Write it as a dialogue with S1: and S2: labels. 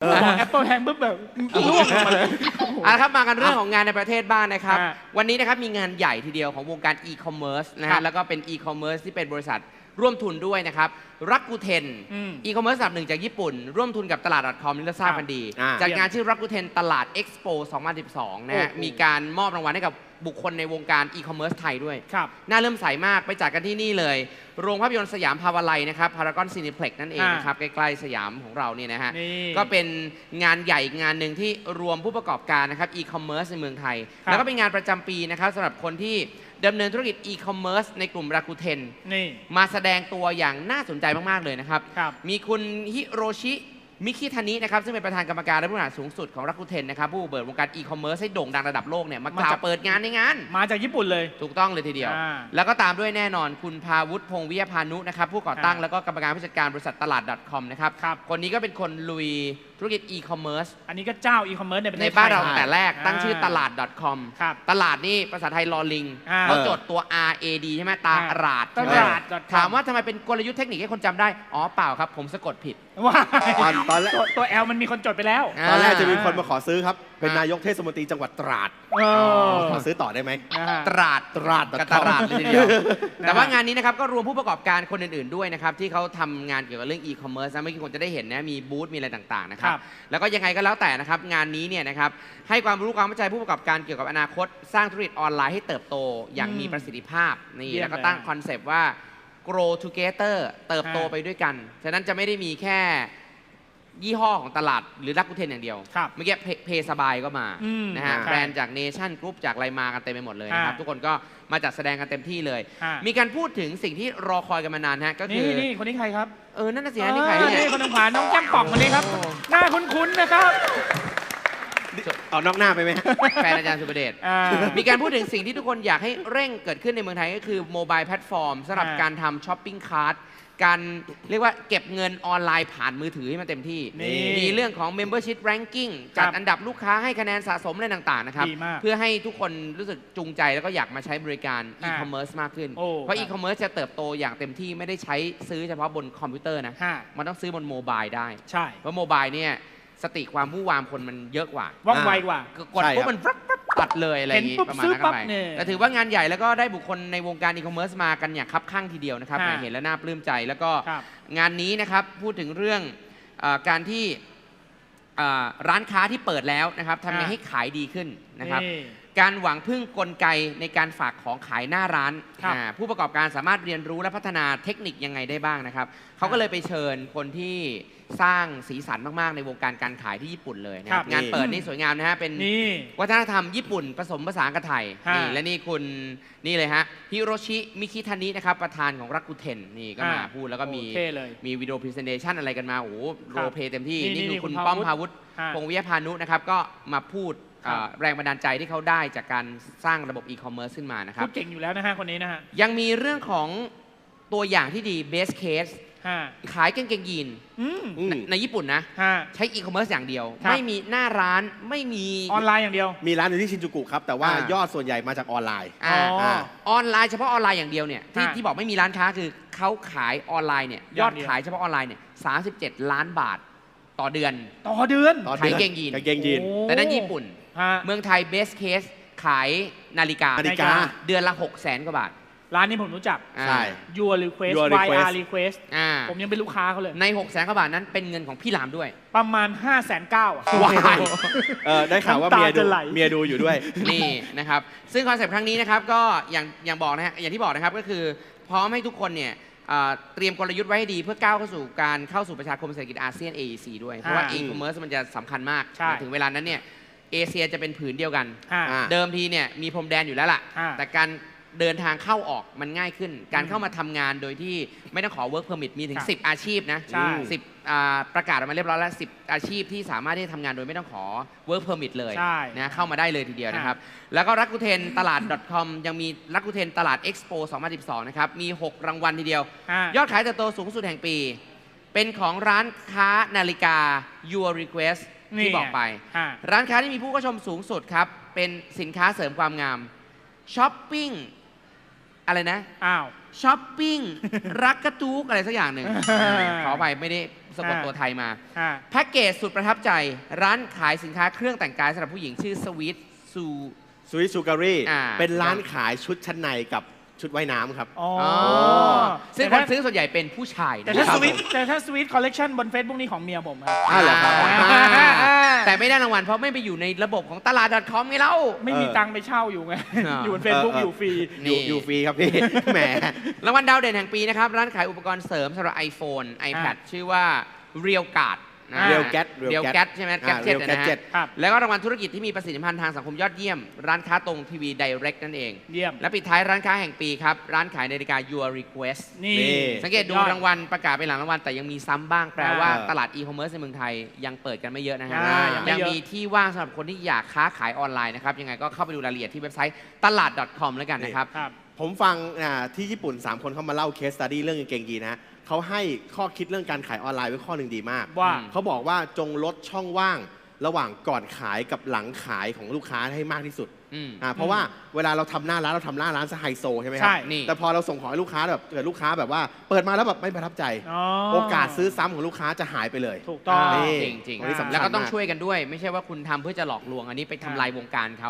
S1: พอบอกแอปเปิลแพงปุ๊บแบบร่วงลงมาเลย
S2: เอาละครับมากันเรื่องของงานในประเทศบ้างนะครับ
S1: ฮะ
S2: วันนี้นะครับมีงานใหญ่ทีเดียวของวงการอีคอมเมิร์ซนะ
S1: ครั
S2: ฮะ
S1: บ
S2: แล้วก็เป็นอีคอมเมิร์ซที่เป็นบริษัท ร่วมทุนด้วยนะครับรักกูเทน
S1: อืม
S2: อีคอมเมิร์ซอันดับหนึ่งจากญี่ปุ่น ร่วมทุนกับตลาด .com นี่เราทราบกันดี
S3: อ่า
S2: จัดงานชื่อรักกูเทนตลาด Expo 2012 นะฮะ
S1: โอ้โห
S2: มีการมอบรางวัลให้กับบุคคลในวงการอีคอมเมิร์ซไทยด้วย
S1: ครับ
S2: น่าเริ่มใสมากไปจัดกันที่นี่เลย โรงภาพยนตร์สยามพาวาไลนะครับพารากอนซีนิเพล็กนั่นเอง
S1: อ่าน
S2: นะครับ ใกล้ๆสยามของเราเนี่ยนะฮะ
S1: นี่
S2: ก็เป็นงานใหญ่อีกงานหนึ่งที่รวมผู้ประกอบการนะครับอีคอมเมิร์ซในเมืองไทย
S1: ครับ
S2: แล้วก็เป็นงานประจำปีนะครับสำหรับคนที่ ดำเนินธุรกิจอีคอมเมิร์ซในกลุ่มราคูเทน
S1: นี่
S2: มาแสดงตัวอย่างน่าสนใจมาก ๆ เลยนะครับ
S1: ครับ
S2: มีคุณฮิโรชิ มิคิทานินะครับซึ่งเป็นประธานกรรมการและผู้บริหารสูงสุดของรักคูเทนนะครับผู้เบิดวงการอีคอมเมิร์ซให้โด่งดังระดับโลกเนี่ยมากล่าวเปิดงานในงาน
S1: มาจากญี่ปุ่นเลย
S2: ถูกต้องเลยทีเดียว
S1: อ่า
S2: แล้วก็ตามด้วยแน่นอนคุณพาวุฒิพงศ์วิยพานุนะครับผู้ก่อตั้ง
S1: อ่า
S2: แล้วก็กรรมการผู้จัดการบริษัทตลาด .com นะครับ
S1: ครับ
S2: คนนี้ก็เป็นคนลุยธุรกิจอีคอมเมิร์ซ
S1: อันนี้ก็เจ้าอีคอมเมิร์ซในประเท
S2: ใน
S1: ศ
S2: บ้านเรา
S1: ไทย
S2: แต่แรกตั้งชื่อต
S1: อ่า
S2: ลาด .com
S1: ครับ
S2: ตลาดนี่ภาษาไทยลอลิง
S1: อ่า
S2: เขาจดตัว R A D ใช่ไหมตา
S1: อ่า
S2: ลาด
S1: ต
S2: ใช่ไหม
S1: ลาด .com
S2: ถามว่าทำไมเป็นกลยุทธ์เทคนิคให้คนจำได้ อ๋อเปล่าครับ ผมสะกดผิด
S1: ว้าย
S3: ตอนตอนแรก
S1: ตัวตัวแอลมันมีคนจดไปแล้ว
S2: อ่า
S3: ตอนแรกจะมีคนมาขอซื้อครับ เป็นนายกเทศมนตรีจังหวัดตราด
S1: เออ
S3: ขอซื้อต่อได้ไหม
S1: นะฮะ
S2: ตราด
S3: ตราด
S2: กับตลาดเลยทีเดียว
S1: นะฮะ
S2: แต่ว่างานนี้นะครับก็รวมผู้ประกอบการคนอื่นๆด้วยนะครับที่เขาทำงานเกี่ยวกับเรื่องอีคอมเมิร์ซนะเมื่อกี้คนจะได้เห็นนะมีบูธมีอะไรต่างๆนะครับ
S1: ครับ
S2: แล้วก็ยังไงก็แล้วแต่นะครับงานนี้เนี่ยนะครับให้ความรู้ความเข้าใจผู้ประกอบการเกี่ยวกับอนาคต สร้างธุรกิจออนไลน์ให้เติบโตอย่างมีประสิทธิภาพนี่
S1: เยี่ยม
S2: แล้วก็ตั้ง
S1: เลย
S2: คอนเซปต์ว่า grow together เติบโต
S1: อ่า
S2: ไปด้วยกัน ฉะนั้นจะไม่ได้มีแค่ ยี่ห้อของตลาดหรือรักกุเทนอย่างเดียว
S1: ครับ
S2: เมื่อกี้เพเพสบายก็มา
S1: อืม
S2: นะฮะ
S1: ใช่
S2: แบรนด์จากเนชั่นกรุ๊ปจากอะไรมากันเต็มไปหมดเลยนะครับ
S1: อ่า
S2: ทุกคนก็มาจัดแสดงกันเต็มที่เลย
S1: อ่า
S2: มีการพูดถึงสิ่งที่รอคอยกันมานานฮะก็คื
S1: นี่
S2: อ
S1: นี่คนนี้ใครครับ
S2: เออนั่นน่ะสิฮะนี่ใคร
S1: เออ
S2: เนี่ย
S1: นี่คนทางขวาน้องแก้มป่องคนนี้ครับ
S2: โอ้
S1: หน้าคุ้นๆนะครับ
S3: เอานอกหน้าไปไหมฮะ
S2: แฟนอาจารย์สุประเดช
S1: อ่า
S2: มีการพูดถึงสิ่งที่ทุกคนอยากให้เร่งเกิดขึ้นในเมืองไทยก็คือโมบายแพลตฟอร์มสำหรับ
S1: อ่า
S2: การทำช้อปปิ้งคาร์ดการเรียกว่าเก็บเงินออนไลน์ผ่านมือถือให้มันเต็มที่
S1: นี่
S2: มีเรื่องของ Membership Ranking จัดอันดับลูกค้าให้คะแนนสะสมอะไรต่างๆนะครับ
S1: ดีมาก
S2: เพื่อให้ทุกคนรู้สึกจูงใจแล้วก็อยากมาใช้บริการ
S1: อ่า
S2: e-commerce มากขึ้น
S1: โอ้
S2: เพราะ
S1: ครับ
S2: e-commerce จะเติบโตอย่างเต็มที่ไม่ได้ใช้ซื้อเฉพาะบนคอมพิวเตอร์นะ
S1: ฮะ
S2: มันต้องซื้อบนโมบายได้
S1: ใช่
S2: เพราะโมบายเนี่ย สติความผู้วามคนมันเยอะกว่า
S1: ว่องไวกว่า
S2: กด
S3: ใช่
S2: ปุ๊บ
S3: ครับ
S2: มันปั๊บปั๊บตัดเลยอะไรอย่างงี้
S1: เห็นปุ๊บ
S2: ประมาณ
S1: ซื้อ
S2: นั้น
S1: ปั๊
S2: เข้า
S1: บ
S2: ไป
S1: เนี่ย
S2: แต่ถือว่างานใหญ่แล้วก็ได้บุคคลในวงการอีคอมเมิร์ซมากันอย่างคับข้างทีเดียวนะครับ
S1: ฮะ
S2: แหมเห็นแล้วน่าปลื้มใจแล้วก็
S1: ครับ
S2: งานนี้นะครับพูดถึงเรื่องเออการที่เอ่อร้านค้าที่เปิดแล้วนะครับทำยังไง
S1: ฮะ
S2: ให้ขายดีขึ้นนะครับ
S1: นี่
S2: การหวังพึ่งกลไกในการฝากของขายหน้าร้าน
S1: ครับ
S2: อ่าผู้ประกอบการสามารถเรียนรู้และพัฒนาเทคนิคยังไงได้บ้างนะครับ เขาก็เลยไปเชิญคนที่สร้างสีสันมากๆ ในวงการการขายที่ญี่ปุ่นเลยนะค
S1: ครั
S2: รับบงานเปิดนี่สวยงามนะฮะเป็น
S1: นี่
S2: วัฒนธรรมญี่ปุ่นผสมผสานกับไทย
S1: ฮะ
S2: นี่และนี่คุณนี่เลยฮะฮิโรชิมิคิทานินะครับประธานของรักกุเทนนี่ก็มา
S1: อ่า
S2: พูดแล้วก็มี
S1: โอเคเลย
S2: มีวิดีโอพรีเซนเทชันอะไรกันมาโอ้โห
S1: ค
S2: โร
S1: รับ
S2: ลเพลย์เต็มที่
S1: นี่
S2: นี่
S1: นี่
S2: คือคุณ
S1: คุณ
S2: ป้อม
S1: พา
S2: พา
S1: วุ
S2: วุ
S1: ฒิ
S2: ฒิ
S1: ฮะ
S2: พงศ์วิยพานุนะครับก็มาพูด
S1: ครับ
S2: เอ่อแรงบันดาลใจที่เขาได้จากการสร้างระบบอีคอมเมิร์ซขึ้นมานะค
S1: พู
S2: รับ
S1: ดเก่งอยู่แล้วนะฮะคนนี้นะฮะ
S2: ยังมีเรื่องของตัวอย่างที่ดี best case
S1: ฮะ
S2: ขายกางเกงยีน
S1: อืม
S3: อืม
S2: ในในญี่ปุ่นนะ
S1: ฮะ
S2: ใช้อีคอมเมิร์ซอย่างเดียว
S1: ครับ
S2: ไม่มีหน้าร้านไม่มี
S1: ออนไลน์อย่างเดียว
S3: มีร้านอยู่ที่ชินจูกุครับแต่ว่า
S2: อ่าย
S3: อดส่วนใหญ่มาจากออนไลน์
S2: อ่า
S1: อ๋อ
S2: ออนไลน์เฉพาะออนไลน์อย่างเดียวเนี่ยที่
S1: ฮะ
S2: ที่บอกไม่มีร้านค้าคือเขาขายออนไลน์เนี่ยยอด
S1: อย่างเดียว
S2: ขายเฉพาะออนไลน์เนี่ย37 ล้านบาทต่อเดือน
S1: ต่อเดือน
S3: ต่อ
S2: ขาย
S3: ดือน
S2: เกงยีน
S3: กางเกงยีน
S1: โอ้
S2: แต่นั่นญี่ปุ่น
S1: ฮะ
S2: เมืองไทย best case ขายนาฬิกา
S3: นาฬิกา
S2: เดือนละ 6 0แสนกว่าบาท
S1: ร้านนี้ผมรู้จัก
S2: อ่า
S3: ใช่
S1: Your Request
S3: Your Request
S1: YR Request
S2: อ่า
S1: ผมยังเป็นลูกค้าเขาเลย
S2: ใน6 0แสนกว่าบาทนั้นเป็นเงินของพี่หลามด้วย
S1: ประมาณ 5 9 0 0 0อะ
S2: ว้าย
S3: เออได้ข่าวว่า
S1: น้ำตา
S3: เมียดู
S1: จะไหล
S3: เมียดูอยู่ด้วย
S2: นี่นะครับ ซึ่งคอนเซปต์ครั้งนี้นะครับก็อย่างอย่างบอกนะฮะอย่างที่บอกนะครับก็คือพร้อมให้ทุกคนเนี่ยเอ่อเตรียมกลยุทธ์ไว้ให้ดีเพื่อก้าวเข้าสู่การเข้าสู่ประชาคมเศรษฐกิจอาเซียน AEC ด้วย เพราะว่า
S1: อ่า
S2: e-commerce มันจะสำคัญมาก
S1: ใช่
S2: ถึงเวลานั้นเนี่ย เอเชียจะเป็นผืนเดียวกัน
S1: ฮะ
S3: อ่า
S2: เดิมทีเนี่ยมีพรมแดนอยู่แล้วล่ะ
S1: อ่า
S2: แต่การเดินทางเข้าออกมันง่ายขึ้น การ
S1: อืม
S2: เข้ามาทำงานโดยที่ไม่ต้องขอ work permit มีถึ
S1: ค
S2: ง
S1: รับ
S2: 10 อาชีพนะ
S1: ใช่
S2: สิบอ่าประกาศออกมาเรียบร้อยแล้ว 10 อาชีพที่สามารถที่จะทำงานโดยไม่ต้องขอ work permit เลย
S1: ใช่
S2: นะเข้ามาได้เลยทีเดียว
S1: ฮะ
S2: นะครับ แล้วก็รักกุเทนตลาด .com ยังมีรักกุเทนตลาด Expo 2012 นะครับ มี 6 รางวัลทีเดียว
S1: ฮะ
S2: ยอดขายเติบโตสูงสุดแห่งปี เป็นของร้านค้านาฬิกา Your Request
S1: นี่
S2: ที่บอกไป
S1: ฮะ
S2: ร้านค้าที่มีผู้เข้าชมสูงสุดครับ เป็นสินค้าเสริมความงามช้อปปิ้งอะไรนะ
S1: อ้าว
S2: ช้อปปิ้ง รักกระจุกอะไรสักอย่างหนึ่ง
S1: อ่า
S2: ขอไปไม่ได้สะกดตัวไทยมา
S1: อ่า
S2: แพ็กเกจสุดประทับใจ ร้านขายสินค้าเครื่องแต่งกายสำหรับผู้หญิงชื่อสวีทซู
S3: สวิสซูการี
S2: อ่า
S3: เป็นร้านขายชุดชั้นในกับ ชุดว่ายน้ำครับ
S1: อ๋อ
S2: ซึ่ง
S1: แต่
S2: คน
S1: ถ้า
S2: ซื้อส่วนใหญ่เป็นผู้ชาย
S1: แต่
S2: นะ
S1: ถ้า
S2: ครั
S1: ส
S2: บ
S1: วิตแต่ถ้าสวิตคอลเลกชันบน Facebook นี่ของเมียผมครับ
S3: อ้าวเหรอครับ
S2: อ่าแต่ไม่ได้รางวัลเพราะไม่ไปอยู่ในระบบของตลาด .com ไงเล่า
S1: ไม่มี
S3: เออ
S1: ตังค์ไปเช่าอยู่ไง
S2: อ่า
S1: อยู่บน Facebook
S3: เออ
S1: อ
S3: อ
S1: ยู่ฟรี
S2: นี่
S3: อยู่อยู่ฟรีครับพี่ แหม
S2: รางวัลดาวเด่นแห่งปีนะครับ ร้านขายอุปกรณ์เสริมสำหรับ iPhone iPad ชื่อว่า Real Guard นะ
S3: Real Gat Real
S2: Real
S3: Gat
S2: Gat ใช่ไหม
S3: อ่า
S2: Gadget
S3: Real
S2: นะฮะ
S3: Gadget
S1: ครับ
S2: แล้วก็รางวัลธุรกิจที่มีประสิทธิพันธ์ทางสังคมยอดเยี่ยม ร้านค้าตรงทีวี Direct นั่นเอง
S1: เยี่ยม
S2: และปิดท้ายร้านค้าแห่งปีครับ ร้านขายนาฬิกา Your Request
S1: นี่
S3: นี่
S2: สังเกตดู
S1: ยอ
S2: รางวัลประกาศไปหลังรางวัลแต่ยังมีซ้ำบ้างแปลว่า
S3: อ่า
S2: ตลาดอีคอมเมิร์ซในเมืองไทยยังเปิดกันไม่เยอะนะฮะ
S1: อ่ายังไม่
S2: ยัง
S1: เยอะ
S2: มีที่ว่างสำหรับคนที่อยากค้าขายออนไลน์นะครับยังไงก็เข้าไปดูรายละเอียดที่เว็บไซต์ตลาด .com แล้วกันนะครับ
S1: ครับ
S3: ผมฟังอ่าที่ญี่ปุ่น 3 คนเขามาเล่าเคสตัดดี้เรื่องกางเกงยีนนะเขาให้ข้อคิดเรื่องการขายออนไลน์ไว้ข้อหนึ่งดีมาก
S1: ว่า
S2: อืม
S3: เขาบอกว่าจงลดช่องว่างระหว่างก่อนขายกับหลังขายของลูกค้าให้มากที่สุด
S2: อืม
S3: อ่าเพราะว่าเวลาเราทำหน้าร้านเราทำหน้าร้านซะไฮโซใช่ไหมครั
S1: ใช่
S2: นี่
S3: แต่พอเราส่งของให้ลูกค้าแบบเกิดลูกค้าแบบว่าเปิดมาแล้วแบบไม่ประทับใจ
S1: อ๋อ
S3: โอกาสซื้อซ้ำของลูกค้าจะหายไปเลย
S1: ถูกต้อง
S3: นี่
S2: จริงจริง
S3: วันนี้สำคัญ
S2: แล้วก็ต้อง
S3: มาก
S2: ช่วยกันด้วย ไม่ใช่ว่าคุณทำเพื่อจะหลอกลวงอันนี้ไปทำลายวงการเขา